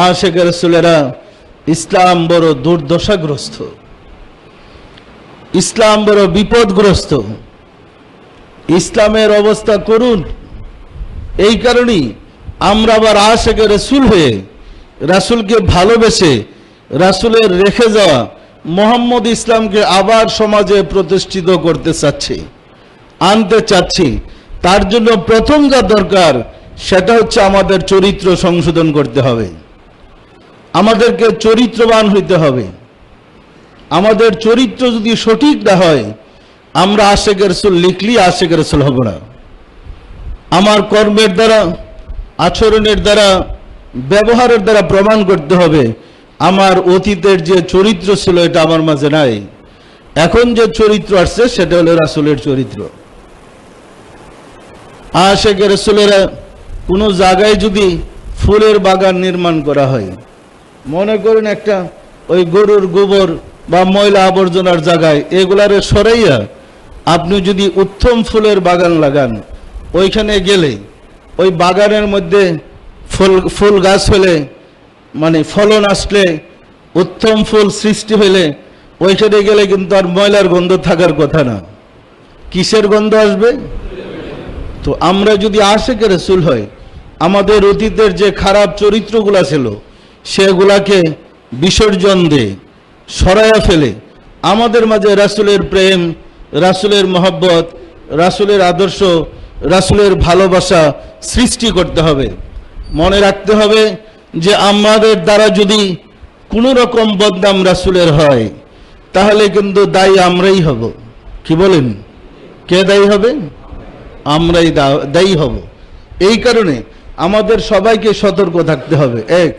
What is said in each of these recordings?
আশেখ রসুলেরা ইসলাম বড় দুর্দশাগ্রস্ত, ইসলাম বড় বিপদগ্রস্ত। ইসলামের অবস্থা করুন। এই কারণেই আমরা আবার আশেখ রসুল হয়ে রাসুলকে ভালোবেসে রাসুলের রেখে যাওয়া মোহাম্মদ ইসলামকে আবার সমাজে প্রতিষ্ঠিত করতে চাচ্ছি, আনতে চাচ্ছি। তার জন্য প্রথম যা দরকার সেটা হচ্ছে আমাদের চরিত্র সংশোধন করতে হবে। আমাদেরকে চরিত্রবান হইতে হবে। আমাদের চরিত্র যদি সঠিক না হয়, আমরা আশেকের রসুল লিখলি আশেকের রসুল হব না। আমার কর্মের দ্বারা, আচরণের দ্বারা, ব্যবহারের দ্বারা প্রমাণ করতে হবে, আমার অতীতের যে চরিত্র ছিল এটা আমার মাঝে নাই। এখন যে চরিত্র আসছে, সেটা হলো রাসুলের চরিত্র। আশেকের রসুলেরা কোনো জায়গায় যদি ফুলের বাগান নির্মাণ করা হয় মনে করুন একটা ওই গরুর গোবর বা ময়লা আবর্জনার জায়গায় এগুলারে সরাইয়া আপনি যদি উত্তম ফুলের বাগান লাগান, ওইখানে গেলে ওই বাগানের মধ্যে ফুল ফুল গাছ হলে মানে ফলন আসলে, উত্তম ফুল সৃষ্টি হলে, ওইখানে গেলে কিন্তু আর ময়লার গন্ধ থাকার কথা না। কিসের গন্ধ আসবে? তো আমরা যদি আশেকের রসুল হয়, আমাদের অতীতের যে খারাপ চরিত্রগুলো ছিল সেগুলাকে বিসর্জন দে, সরাইয়া ফেলে। আমাদের মাঝে রাসুলের প্রেম, রাসুলের মহব্বত, রাসুলের আদর্শ, রাসুলের ভালোবাসা সৃষ্টি করতে হবে। মনে রাখতে হবে যে আমাদের দ্বারা যদি কোনো রকম বদনাম রাসুলের হয়, তাহলে কিন্তু দায়ী আমরাই হব। কি বলেন? কে দায়ী হবে? আমরাই দায়ী হব। এই কারণে আমাদের সবাইকে সতর্ক থাকতে হবে। এক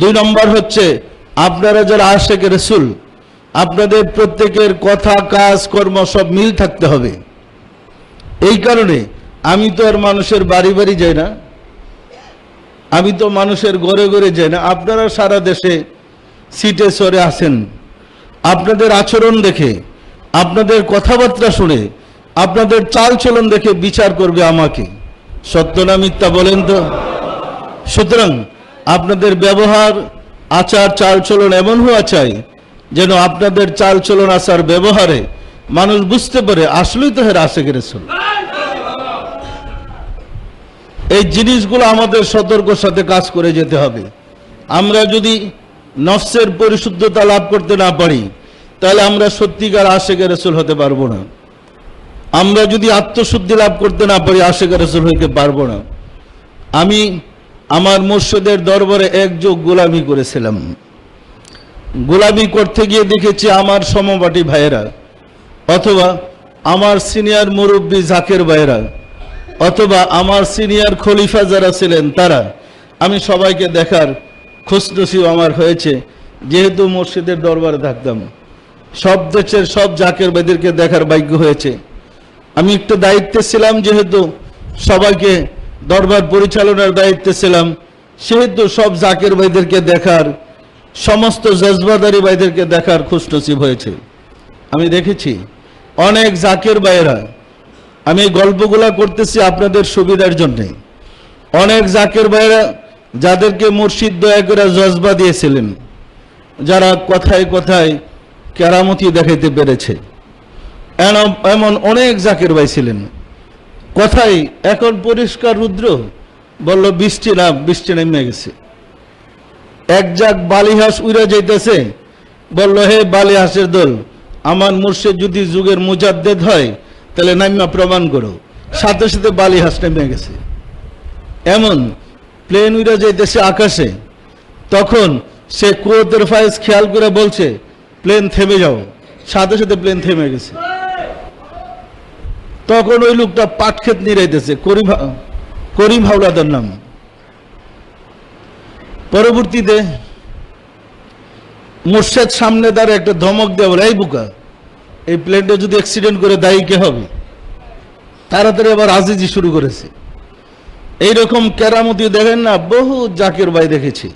দুই নম্বর হচ্ছে, আপনারা যারা আশেক রসুল, আপনাদের প্রত্যেকের কথা, কাজ, কর্ম সব মিল থাকতে হবে। এই কারণে আমি তো আর মানুষের বাড়ি বাড়ি যাই না, আমি তো মানুষের ঘরে ঘরে যাই না। আপনারা সারা দেশে সিটে সরে আসেন, আপনাদের আচরণ দেখে, আপনাদের কথাবার্তা শুনে, আপনাদের চাল চলন দেখে বিচার করবে আমাকে। সত্য না মিথ্যা বলেন তো? সুতরাং আপনাদের ব্যবহার, আচার চাল চলন এমন হওয়া চাই যেন আপনাদের চাল চলন আচার ব্যবহারে মানুষ বুঝতে পারে, আসলেই তো হের আসে গেছিল এই জিনিসগুলো আমাদের সতর্কর সাথে কাজ করে যেতে হবে। আমরা যদি নফসের পরিশুদ্ধতা লাভ করতে না পারি, তাহলে আমরা সত্যিকার আশেখ রসুল হতে পারব না। আমরা যদি আত্মশুদ্ধি লাভ করতে না পারি আশেখ রসুল হইতে পারব না। আমি আমার মুর্শিদের দরবারে এক যোগ গোলামি করেছিলাম। গোলামি করতে গিয়ে দেখেছি আমার সমবাটি ভাইয়েরা, অথবা আমার সিনিয়র মুরব্বী জাকের ভাইয়েরা, অথবা আমার সিনিয়র খলিফা যারা ছিলেন তারা। আমি সবাইকে দেখার খুশনসিব আমার হয়েছে, যেহেতু মসজিদের দরবারে থাকতাম। সব দেশের সব জাকের ভাইদেরকে দেখার ভাগ্য হয়েছে। আমি একটু দায়িত্বে ছিলাম, যেহেতু সবাইকে দরবার পরিচালনার দায়িত্বে ছিলাম। সেহেতু সব জাকের ভাইদেরকে দেখার, সমস্ত জজবাদারি ভাইদেরকে দেখার খুশনসিব হয়েছে। আমি দেখেছি অনেক জাকের ভাইয়েরা, আমি গল্পগুলা করতেছি আপনাদের সুবিধার জন্যে। অনেক জাকের ভাইয়েরা যাদেরকে মুর্শিদ দয়া করে জজবা দিয়েছিলেন, যারা কথায় কথায় কেরামতি দেখাইতে পেরেছে। এমন অনেক জাকের ভাই ছিলেন। কথাই, এখন পরিষ্কার রুদ্র বলল, বৃষ্টি না বৃষ্টি নেমে গেছে। এক জাক বালিহাঁস উড়ে যাইতেছে, বলল, হে বালিহাঁসের দল, আমার মুর্শিদ যদি যুগের মুজাদ্দেদ হয়, তাহলে নাইমা প্রমাণ করো। সাথে সাথে বালিহাঁস নেমে গেছে। এমন প্লেন উড়ে যাইতেছে আকাশে, তখন সে কুয়তের ফাইজ খেয়াল করে বলছে, প্লেন থেমে যাও। সাথে সাথে প্লেন থেমে গেছে। তখন ওই লোকটা পাটক্ষেত নিরাইতেছে করিম করিম হাওলাদার নাম। পরবর্তীতে মুর্শেদ সামনে দাঁড়ে একটা ধমক দেওয়া এই বুকা, এই প্লেনটা যদি অ্যাক্সিডেন্ট করে দায়ী কে হবে? তাড়াতাড়ি আবার আজিজি শুরু করেছে। এইরকম কেরামতি দেখেন না বহু জাকের ভাই দেখেছি।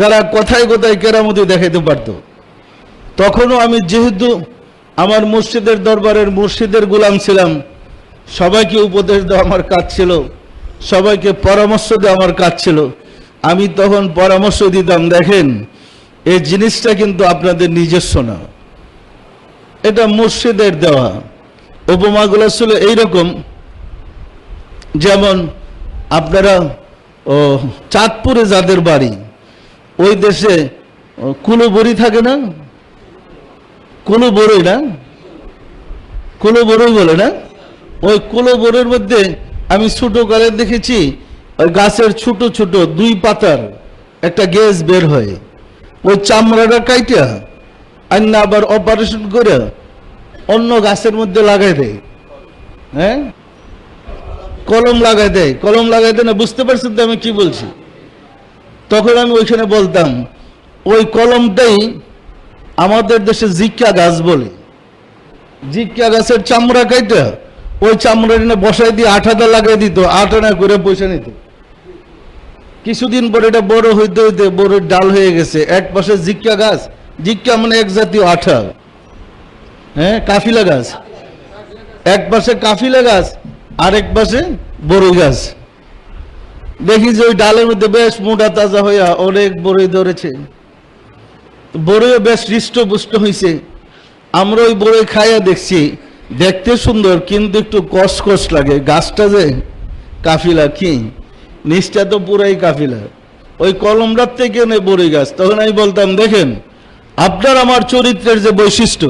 যারা কথায় কথায় কেরামতি দেখাইতে পারতো। তখনও আমি যেহেতু আমার মসজিদের দরবারের মসজিদের গোলাম ছিলাম। সবাইকে উপদেশ দেওয়া আমার কাজ ছিল। সবাইকে পরামর্শ দেওয়া আমার কাজ ছিল। আমি তখন পরামর্শ দিতাম দেখেন এই জিনিসটা কিন্তু আপনাদের নিজস্ব না। এটা মসজিদের দেওয়া। উপমাগুলো ছিল এইরকম। যেমন আপনারা চাঁদপুরে যাদের বাড়ি ওই দেশে ও, কুলো বড়ি থাকে না? কুলো বড়ই না কুলো বড়ই বলে না ওই কুলো বড়ের মধ্যে আমি ছোট কালে দেখেছি, ওই গাছের ছোট ছোট দুই পাতার একটা গ্যাস বের হয়। ওই চামড়াটা কাইটা আন্য আবার অপারেশন করে অন্য গাছের মধ্যে লাগাই দেয়। হ্যাঁ? কলম লাগাই দেয়। কলম লাগাই দেয় না, বুঝতে পারছেন তো আমি কি বলছি? তখন আমি ওইখানে বলতাম, ওই কলমটাই আমাদের দেশে জিক্কা গাছ বলে। জিক্কা গাছের চামড়া কাইটা ওই চামড়া এনে বসাই দিয়ে আঠাটা লাগাই দিত আটানা করে পয়সা নিত। কিছুদিন পরে এটা বড় হইতে হইতে বড় ডাল হয়ে গেছে। এক পাশে জিক্কা গাছ। জিক্কা মানে এক জাতীয় আঠা। হ্যাঁ কাফিলা গাছ। এক পাশে কাফিলা গাছ, আরেক পাশে বড়ই গাছ। দেখি যে ওই ডালের মধ্যে বেশ মোটা তাজা হইয়া অনেক বড়ই ধরেছে। বড়ইও বেশ হৃষ্টপুষ্ট হয়েছে আমরা ওই বড়ই খাইয়া দেখছি, দেখতে সুন্দর, কিন্তু একটু কষ লাগে। গাছটা যে কাফিলা কি? নিচটা তো পুরাই কাফিলা। ওই কলমরার থেকে নেই বড়ই গাছ। তখন আমি বলতাম, দেখেন, আপনার আমার চরিত্রের যে বৈশিষ্ট্য,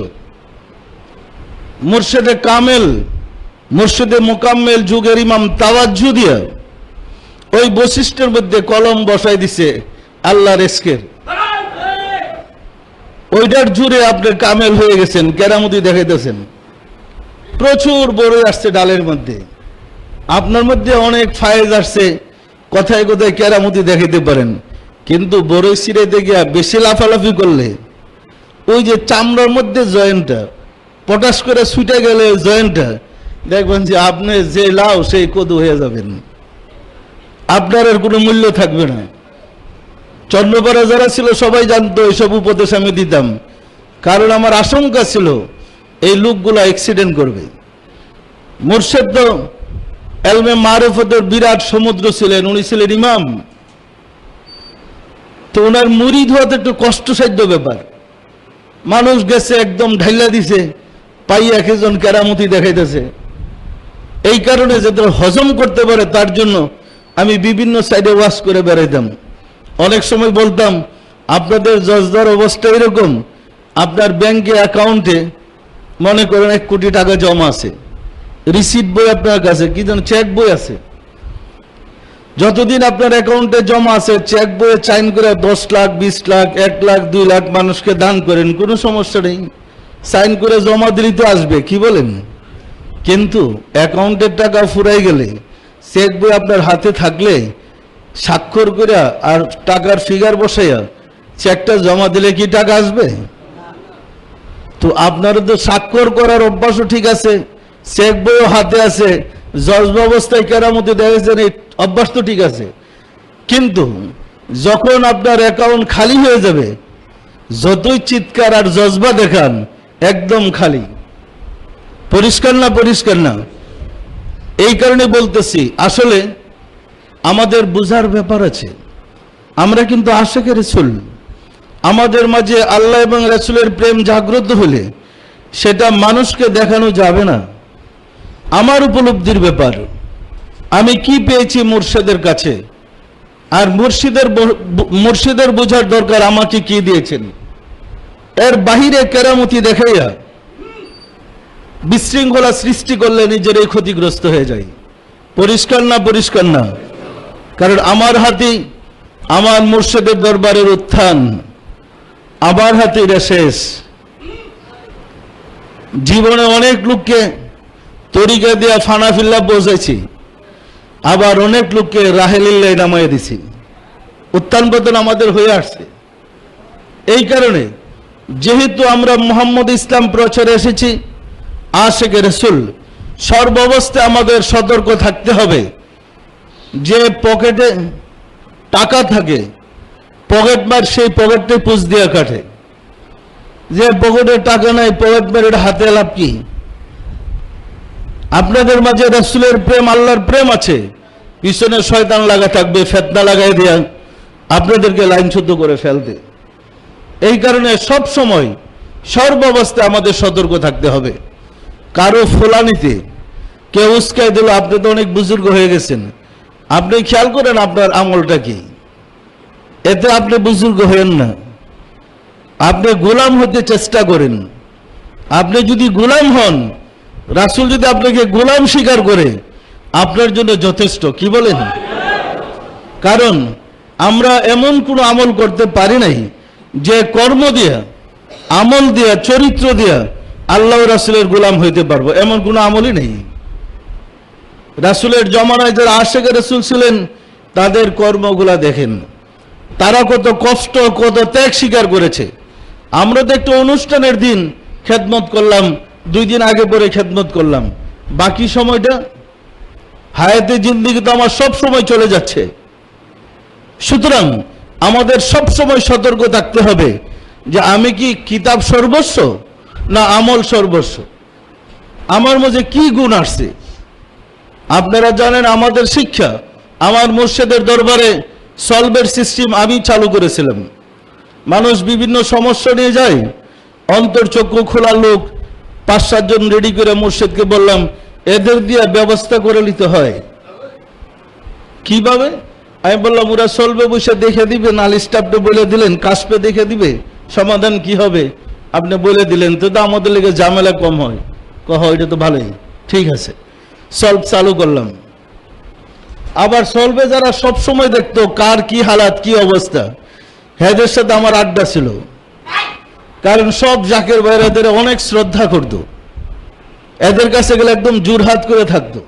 মুর্শেদে কামেল, মুর্শেদে মোকাম্মেল যুগের ইমাম তাওয়াজ্জু দিয়া, ওই বৈশিষ্ট্যের মধ্যে কলম বসাই দিছে আল্লাহ রেস্কের ওইটার জুড়ে আপনি কামেল হয়ে গেছেন, কেরামতি দেখাইতেছেন। প্রচুর বড় আসছে ডালের মধ্যে। আপনার মধ্যে অনেক ফায়েজ আসছে, কথায় কথায় কেরামতি দেখাইতে পারেন। কিন্তু বড়ই সিরাইতে গিয়া বেশি লাফালাফি করলে, ওই যে চামড়ার মধ্যে জয়েন্টটা, পটাশ করে ছুটে গেলে জয়েন্টটা, দেখবেন যে আপনি যে লাও, সেই কদু হয়ে যাবেন। আপনার আর কোনো মূল্য থাকবে না। চন্দ্রপাড়া যারা ছিল, সবাই জানতো এইসব উপদেশ আমি দিতাম। কারণ আমার আশঙ্কা ছিল, এই লোকগুলো অ্যাক্সিডেন্ট করবে। মুর্শেদ তো এলমে মারুফতের বিরাট সমুদ্র ছিলেন, উনি ছিলেন ইমাম। তো ওনার মুরিদ হওয়াতে একটু কষ্টসাধ্য ব্যাপার। মানুষ গেছে, একদম ঢাইলা দিছে পাই এক একজন কেরামতি দেখাইতেছে। এই কারণে যাদের হজম করতে পারে, তার জন্য আমি বিভিন্ন সাইডে ওয়াশ করে বেড়াইতাম। অনেক সময় বলতাম, আপনাদের জজদার অবস্থা এরকম, আপনার ব্যাংকে অ্যাকাউন্টে মনে করেন এক কোটি টাকা জমা আছে। রিসিপ্ট বই আপনার কাছে, কি যেন চেক বই আছে। যতদিন আপনার অ্যাকাউন্টে জমা আছে চেক বইয়ে চাইন করে দশ লাখ, বিশ লাখ, এক লাখ, দুই লাখ মানুষকে দান করেন, কোনো সমস্যা নেই। সাইন করে জমা দিলেই তো আসবে, কি বলেন? কিন্তু অ্যাকাউন্টের টাকা ফুরাই গেলে চেক বই আপনার হাতে থাকলে স্বাক্ষর করে আর টাকার ফিগার বসাইয়া চেকটা জমা দিলে কি টাকা আসবে? তো আপনারও তো স্বাক্ষর করার অভ্যাসও ঠিক আছে, চেক বইও হাতে আছে, জজ ব্যবস্থায় কেরামতি দেখেছেন এই অভ্যাস তো ঠিক আছে। কিন্তু যখন আপনার অ্যাকাউন্ট খালি হয়ে যাবে, যতই চিৎকার আর জজবা দেখান, একদম খালি। পরিষ্কার না পরিষ্কার না? এই কারণে বলতেছি, আসলে আমাদের বুঝার ব্যাপার আছে। আমরা কিন্তু আশেখের রসুল। আমাদের মাঝে আল্লাহ এবং রসুলের প্রেম জাগ্রত হলে সেটা মানুষকে দেখানো যাবে না। আমার উপলব্ধির ব্যাপার, আমি কি পেয়েছি মুর্শিদের কাছে? আর মুর্শিদের মুর্শিদের বোঝার দরকার আমাকে কি দিয়েছেন? এর বাহিরে কেরামতি দেখাইয়া বিশৃঙ্খলা সৃষ্টি করলে নিজেরাই ক্ষতিগ্রস্ত হয়ে যায়। পরিষ্কার না পরিষ্কার না? কারণ আমার হাতেই আমার মুর্শিদের দরবারের উত্থান, আমার হাতে এটা শেষ। জীবনে অনেক লোককে তরিকা দিয়া ফানাফিল্লা পৌঁছাইছি, আবার অনেক লোককে রাহেলিল্লাই নামাইয়া দিছি। উত্থান পতন আমাদের হয়ে আসছে। এই কারণে যেহেতু আমরা মোহাম্মদ ইসলাম প্রচারে এসেছি আশেকে রসুল সর্বাবস্থায় আমাদের সতর্ক থাকতে হবে। যে পকেটে টাকা থাকে, পকেট মার সেই পকেটে পুষ দিয়ে কাটে। যে পকেটে টাকা নাই, পকেট এটা হাতে লাভ কি? আপনাদের মাঝে রসুলের প্রেম, আল্লাহর প্রেম আছে। পিছনে শয়তান লাগা থাকবে, ফেতনা লাগাই দেয়া আপনাদেরকে লাইনচ্যুত করে ফেলতে। এই কারণে সব সময় সর্বাবস্থায় আমাদের সতর্ক থাকতে হবে। কারও ফোলানিতে কেউ উস্কাই দিল, আপনি তো অনেক বুজুর্গ হয়ে গেছেন। আপনি খেয়াল করেন আপনার আমলটা কি? এতে আপনি বুজুর্গ হয়েন না। আপনি গোলাম হতে চেষ্টা করেন। আপনি যদি গোলাম হন, রাসূল যদি আপনাকে গোলাম স্বীকার করে, আপনার জন্য যথেষ্ট। কি বলেন? কারণ আমরা এমন কোনো আমল করতে পারি নাই যে কর্ম দিয়া, আমল দিয়া, চরিত্র দিয়া আল্লাহ রাসুলের গোলাম হইতে পারব। এমন কোনো আমলই নেই। রাসুলের জমানায় যারা আশেখের রসুল ছিলেন, তাদের কর্মগুলা দেখেন। তারা কত কষ্ট, কত ত্যাগ স্বীকার করেছে। আমরা তো একটা অনুষ্ঠানের দিন খেদমত করলাম, দুই দিন আগে পরে খেদমত করলাম। বাকি সময়টা, হায়াতে জিন্দিগি তো আমার সব সময় চলে যাচ্ছে। সুতরাং আমাদের সব সময় সতর্ক থাকতে হবে যে আমি কি কিতাব সর্বস্ব না আমল সর্বস্ব? আমার মধ্যে কি গুণ আসছে? আপনারা জানেন আমাদের শিক্ষা, আমার মুর্শেদের দরবারে সলভের সিস্টেম আমি চালু করেছিলাম। মানুষ বিভিন্ন সমস্যা নিয়ে যায় অন্তর্চক্ষু খোলা লোক, পাঁচ সাতজন রেডি করে মুর্শেদকে বললাম, এদের দিয়ে ব্যবস্থা করে নিতে হয়। কীভাবে? আমি বললাম, ওরা সলভে বসে দেখে দিবে নালিশটা স্টাফটা বলে দিলেন কাশপে দেখে দিবে, সমাধান কি হবে? আপনি বলে দিলেন তো আমাদের লেগে ঝামেলা কম হয়। কহ, এটা তো ভালোই, ঠিক আছে। সলভ চালু করলাম। আবার সলভে যারা সব সময় দেখতো কার কি হালাত, কি অবস্থা। হেদের সাথে আমার আড্ডা ছিল। কারণ সব জাকের বাইরে এদের অনেক শ্রদ্ধা করত। এদের কাছে গেলে একদম জোরহাত করে থাকতো।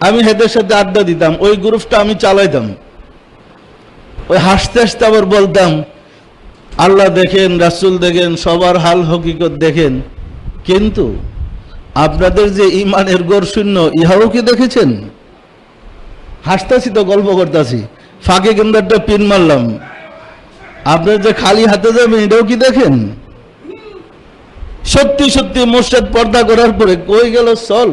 আমি হেদের সাথে আড্ডা দিতাম, ওই গ্রুপটা আমি চালাইতাম। ওই হাসতে হাসতে আবার বলতাম, আল্লাহ দেখেন, রাসুল দেখেন, সবার হাল হকিকত দেখেন। কিন্তু আপনাদের যে ইমানের শূন্য, ইহাও কি দেখেছেন? হাসতাছি তো, গল্প করতেছি। ফাঁকে কিন্তু একটা পিন মারলাম। আপনার যে খালি হাতে যাবেন, এটাও কি দেখেন? সত্যি সত্যি মোর্শেদ পর্দা করার পরে কই গেল সল?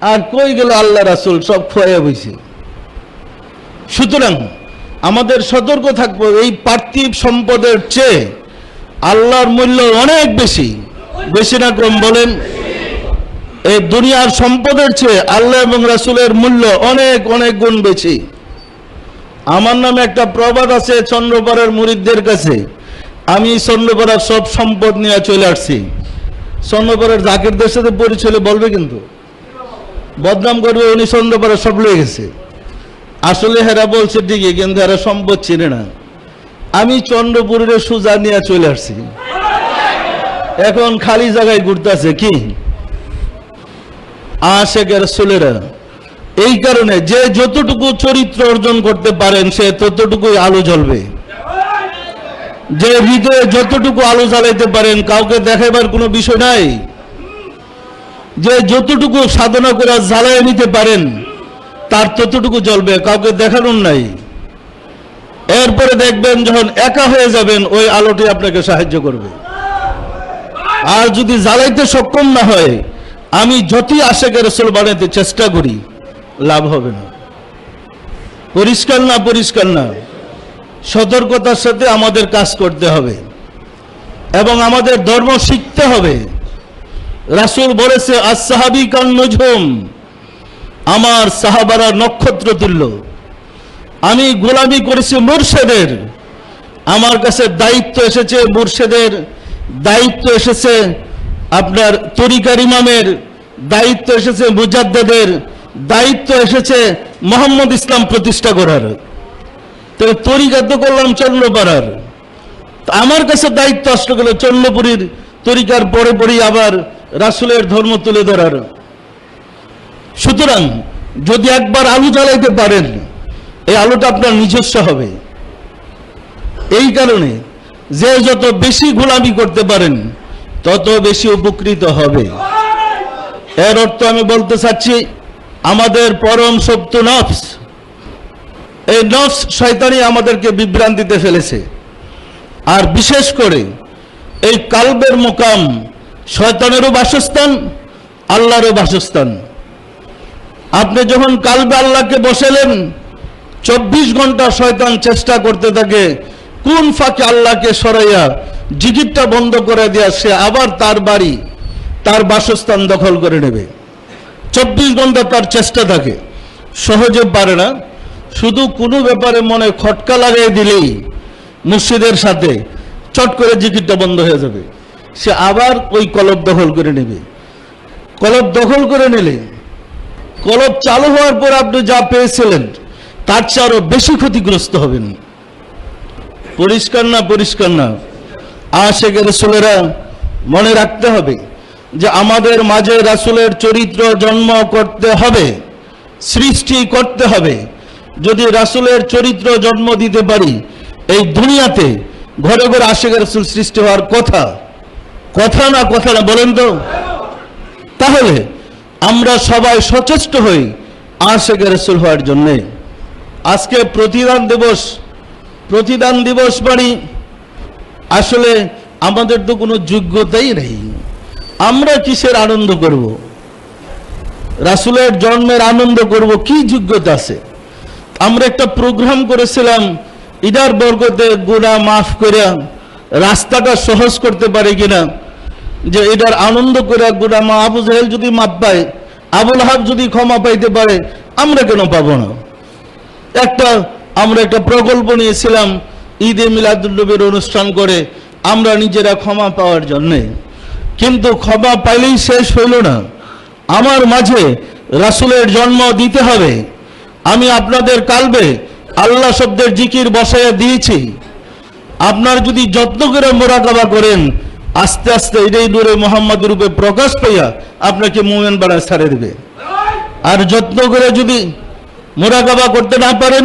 আর কই গেল আল্লাহ রাসুল, সব খোয়া বইছে। সুতরাং আমাদের সতর্ক থাকব, এই পার্থিব সম্পদের চেয়ে আল্লাহর মূল্য অনেক বেশি। বেশি না কম বলেন। এই দুনিয়ার সম্পদের চেয়ে আল্লাহ এবং রাসুলের মূল্য অনেক অনেক গুণ বেশি। আমার নামে একটা প্রবাদ আছে চন্দ্রপাড়ার মুরিদদের কাছে। আমি চন্দ্রপাড়ার সব সম্পদ নিয়ে চলে আসছি। চন্দ্রপাড়ার জাকিরদের সাথে পরিচয় বলবে কিন্তু। বদনাম করবে উনি চন্দ্রপাড়া সব লয়ে গেছে। আসলে হেরা বলছে ঠিকই, কিন্তু এরা সম্পদ চিনে না। আমি চন্দ্রপুরের সুজা নিয়ে চলে আসছি। এখন খালি জায়গায় ঘুরতেছে কি? আশেকের সুলেরা এই কারণে যে যতটুকু চরিত্র অর্জন করতে পারেন, সে ততটুকুই আলো জ্বলবে। যে হৃদয়ে যতটুকু আলো জ্বালাইতে পারেন, কাউকে দেখাবার কোনো বিষয় নাই। যে যতটুকু সাধনা করে, জ্বালায় নিতে পারেন, তার ততটুকু জ্বলবে, কাউকে দেখানোর নাই। এরপরে দেখবেন যখন একা হয়ে যাবেন, ওই আলোটি আপনাকে সাহায্য করবে। আর যদি জ্বালাইতে সক্ষম না হয় আমি যতই আশেকের রসুল বানাইতে চেষ্টা করি, লাভ হবে না। পরিষ্কার না পরিষ্কার না, সতর্কতার সাথে আমাদের কাজ করতে হবে এবং আমাদের ধর্ম শিখতে হবে। রাসুল বলেছে আসাহাবি কান নজুম আমার সাহাবারা নক্ষত্র তুল্য। আমি গোলামি করেছি মুর্শেদের। আমার কাছে দায়িত্ব এসেছে মুর্শেদের, দায়িত্ব এসেছে আপনার তরিকার ইমামের দায়িত্ব এসেছে মুজাদ্দেদের, দায়িত্ব এসেছে মোহাম্মদ ইসলাম প্রতিষ্ঠা করার। তবে তরিকা তো করলাম চন্দ্রপাড়ার। আমার কাছে দায়িত্ব আসলে গেল চন্দ্রপুরীর তরিকার পরে পরই আবার রাসুলের ধর্ম তুলে ধরার। সুতরাং যদি একবার আলু জ্বালাইতে পারেন, এই আলুটা আপনার নিজস্ব হবে। এই কারণে যে যত বেশি গোলামি করতে পারেন তত বেশি উপকৃত হবে। এর অর্থ আমি বলতে চাচ্ছি, আমাদের পরম সত্য নফস, এই নফস শয়তানি আমাদেরকে বিভ্রান্তিতে ফেলেছে। আর বিশেষ করে এই কালবের মোকাম শয়তানেরও বাসস্থান, আল্লাহরও বাসস্থান। আপনি যখন কালবে আল্লাহকে বসালেন, চব্বিশ ঘণ্টা শয়তান চেষ্টা করতে থাকে কোন ফাঁকে আল্লাহকে সরাইয়া জিকিরটা বন্ধ করে দেয়া সে আবার তার বাড়ি, তার বাসস্থান দখল করে নেবে। চব্বিশ ঘণ্টা তার চেষ্টা থাকে। সহজে পারে না। শুধু কোনো ব্যাপারে মনে খটকা লাগিয়ে দিলেই মুর্শিদের সাথে চট করে জিকিরটা বন্ধ হয়ে যাবে। সে আবার ওই কলব দখল করে নেবে। কলব দখল করে নিলে, কলব চালু হওয়ার পর আপনি যা পেয়েছিলেন, তার চেয়ে আরও বেশি ক্ষতিগ্রস্ত হবেন। পরিষ্কার না পরিষ্কার না? আশেকের রসুলেরা মনে রাখতে হবে যে আমাদের মাঝে রাসুলের চরিত্র জন্ম করতে হবে, সৃষ্টি করতে হবে। যদি রাসুলের চরিত্র জন্ম দিতে পারি, এই দুনিয়াতে ঘরে ঘরে আশেকের রসুল সৃষ্টি হওয়ার কথা কথা না কথা না, বলেন তো। তাহলে আমরা সবাই সচেষ্ট হই আশেকে রসুল হওয়ার জন্যে। আজকে প্রতিদান দিবস প্রতিদান দিবস মানে আসলে আমাদের তো কোনো যোগ্যতাই নেই। আমরা কিসের আনন্দ করব? রাসুলের জন্মের আনন্দ করব, কি যোগ্যতা আছে? আমরা একটা প্রোগ্রাম করেছিলাম, ইদার বর্গতে গুণা মাফ করে রাস্তাটা সহজ করতে পারে কিনা? যে এটার আনন্দ করে গুণা মা আবু জাহেল যদি মাপ পায়, আবুল হাব যদি ক্ষমা পাইতে পারে, আমরা কেন পাবো না? একটা আমরা একটা প্রকল্প নিয়েছিলাম, ঈদে মিলাদুল্নবীর অনুষ্ঠান করে, আমরা নিজেরা ক্ষমা পাওয়ার জন্যে। কিন্তু ক্ষমা পাইলেই শেষ হইল না। আমার মাঝে রাসুলের জন্ম দিতে হবে। আমি আপনাদের কালবে আল্লাহ শব্দের জিকির বসাইয়া দিয়েছি। আপনার যদি যত্ন করে মোরাকাবা করেন, আস্তে আস্তে এটাই দূরে মোহাম্মদ রূপে প্রকাশ পাইয়া আপনাকে মোমেন বাড়ায় ছাড়ে দেবে। আর যত্ন করে যদি মোরাকাবা করতে না পারেন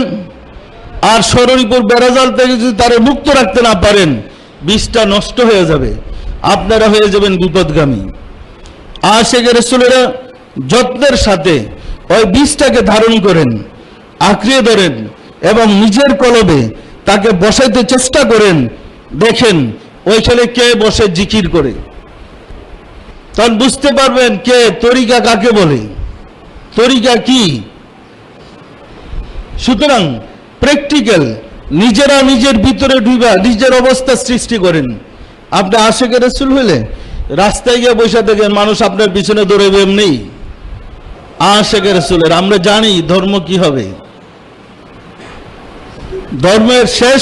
আর শরীরপুর বেড়াজাল থেকে যদি তারে মুক্ত রাখতে না পারেন, বিষটা নষ্ট হয়ে যাবে। আপনারা হয়ে যাবেন বিপদগামী। আশেখ রসুলেরা যত্নের সাথে ওই বিষটাকে ধারণ করেন, আঁকড়িয়ে ধরেন এবং নিজের কলবে তাকে বসাইতে চেষ্টা করেন। দেখেন, ওইখানে কে বসে জিকির করে। তখন বুঝতে পারবেন কে, তরিকা কাকে বলে। তরিকা কি? সুতরাং প্র্যাকটিক্যাল, নিজেরা নিজের ভিতরে ঢুইবা, নিজের অবস্থা সৃষ্টি করেন। আপনি আশেকের রসুল হইলে, রাস্তায় গিয়ে বসে দেখেন মানুষ আপনার পিছনে দৌড়বে এমনি। আশেকের রসুলের, আমরা জানি ধর্ম কি হবে। ধর্মের শেষ